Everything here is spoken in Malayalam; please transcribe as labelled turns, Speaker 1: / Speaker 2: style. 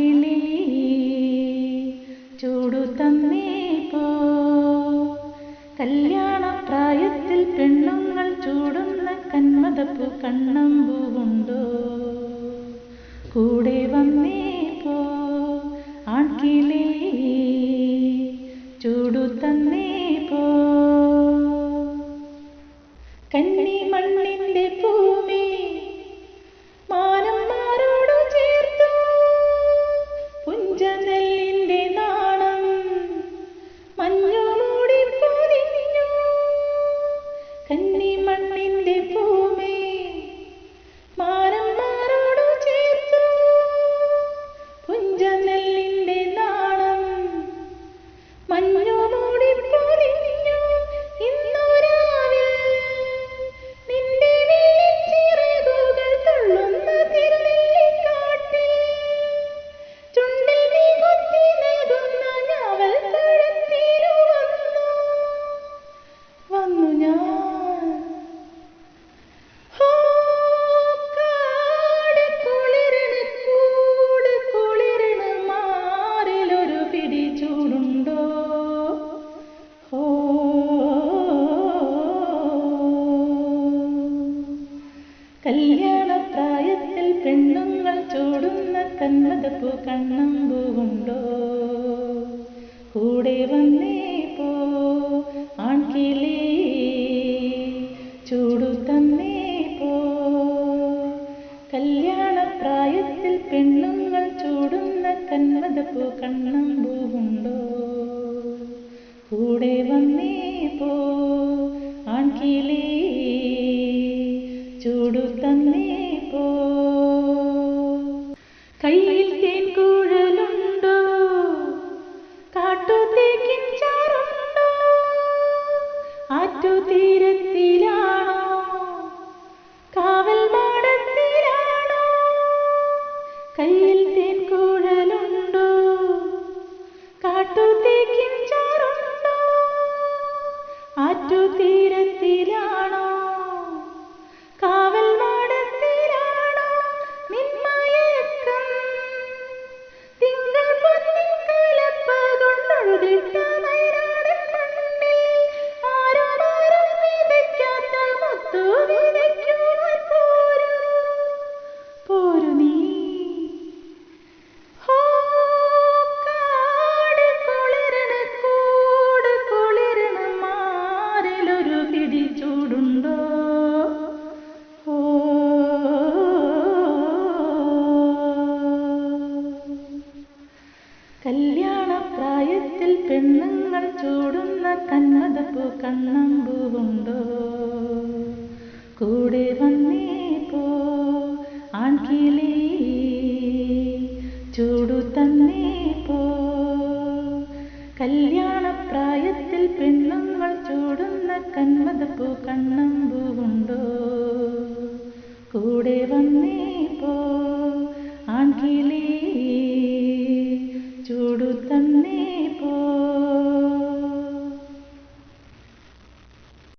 Speaker 1: ആൺകിളി ചൂടു തന്നേ പോ. കല്യാണ പെണ്ണുങ്ങൾ ചൂടുന്ന കന്മതപ്പു കണ്ണമ്പൂവുണ്ടോ കൂടെ വന്നേ പോ. ആൺകിളി ചൂടു തന്നേ கண்ணீர் കല്യാണ പ്രായത്തിൽ പെണ്ണുങ്ങൾ ചൂടുന്ന കന്മതപ്പൂ കണ്ണമ്പൂവുണ്ടോ കൂടെ വന്നേ പോ ആൺകിളി. ചൂടു തന്നേ പോ. കല്യാണപ്രായത്തിൽ പെണ്ണുങ്ങൾ ചൂടുന്ന കന്മതപ്പൂ കണ്ണമ്പൂവുണ്ടോ കൂടെ വന്നേ പോ ആൺകിളി. स्तुति കല്യാണ പ്രായത്തിൽ പെണ്ണുങ്ങൾ ചൂടുന്ന കന്മതപ്പൂ കണ്ണമ്പൂവുണ്ടോ കൂടെ വന്നേ പോ ആൺകിളി ചൂടു തന്നേ പോ കല്യാണ പ്രായത്തിൽ പെണ്ണുങ്ങൾ ചൂടുന്ന കന്മതപ്പൂ കണ്ണമ്പൂവുണ്ടോ കൂടെ